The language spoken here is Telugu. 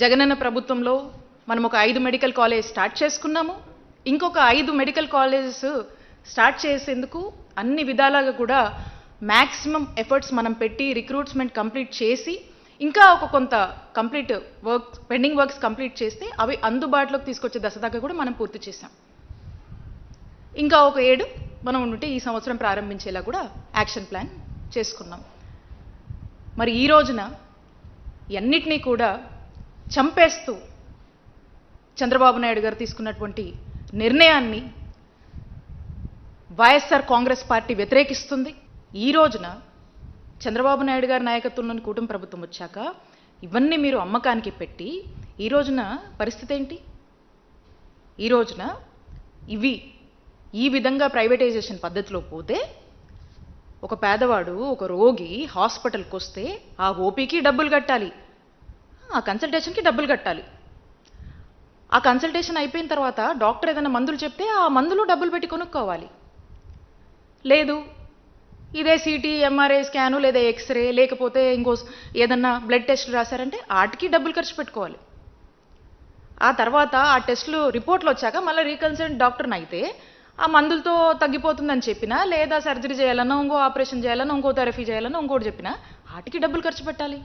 జగనన్న ప్రభుత్వంలో మనం ఒక ఐదు మెడికల్ కాలేజ్ స్టార్ట్ చేసుకున్నాము. ఇంకొక ఐదు మెడికల్ కాలేజెస్ స్టార్ట్ చేసేందుకు అన్ని విధాలుగా కూడా మ్యాక్సిమం ఎఫర్ట్స్ మనం పెట్టి రిక్రూట్స్మెంట్ కంప్లీట్ చేసి ఇంకా ఒక కొంత complete work pending works complete చేస్తే అవి అందుబాటులోకి తీసుకొచ్చే దశ దాకా కూడా మనం పూర్తి చేసాం ఇంకా ఒక ఏడు మనం ఉంటే ఈ సంవత్సరం ప్రారంభించేలా కూడా యాక్షన్ ప్లాన్ చేసుకున్నాం. మరి ఈ రోజున ఎన్నిటినీ కూడా చంపేస్తూ చంద్రబాబు నాయుడు గారు తీసుకున్నటువంటి నిర్ణయాన్ని వైఎస్ఆర్ కాంగ్రెస్ పార్టీ వ్యతిరేకిస్తుంది. ఈ రోజున చంద్రబాబు నాయుడు గారి నాయకత్వంలోని కూటమి ప్రభుత్వం వచ్చాక ఇవన్నీ మీరు అమ్మకానికి పెట్టి ఈ రోజున పరిస్థితి ఏంటి? ఈ రోజున ఇవి ఈ విధంగా ప్రైవేటైజేషన్ పద్ధతిలో పోతే ఒక పేదవాడు ఒక రోగి హాస్పిటల్కి వస్తే ఆ ఓపీకి డబ్బులు కట్టాలి. ఆ కన్సల్టేషన్కి డబ్బులు కట్టాలి. ఆ కన్సల్టేషన్ అయిపోయిన తర్వాత డాక్టర్ ఏదైనా మందులు చెప్తే ఆ మందులు డబ్బులు పెట్టి కొనుక్కోవాలి. లేదు ఇదే సిటీ ఎంఆర్ఐ స్కాను లేదా ఎక్స్రే లేకపోతే ఇంకో ఏదన్నా బ్లడ్ టెస్ట్ రాశారంటే వాటికి డబ్బులు ఖర్చు పెట్టుకోవాలి. ఆ తర్వాత ఆ టెస్టులు రిపోర్ట్లు వచ్చాక మళ్ళీ రీకన్సల్ట్ డాక్టర్ని అయితే ఆ మందులతో తగ్గిపోతుందని చెప్పినా లేదా సర్జరీ చేయాలన్నా ఇంకో ఆపరేషన్ చేయాలన్నా ఇంకో థెరపీ చేయాలన్నా ఇంకోటి చెప్పినా వాటికి డబ్బులు ఖర్చు పెట్టాలి.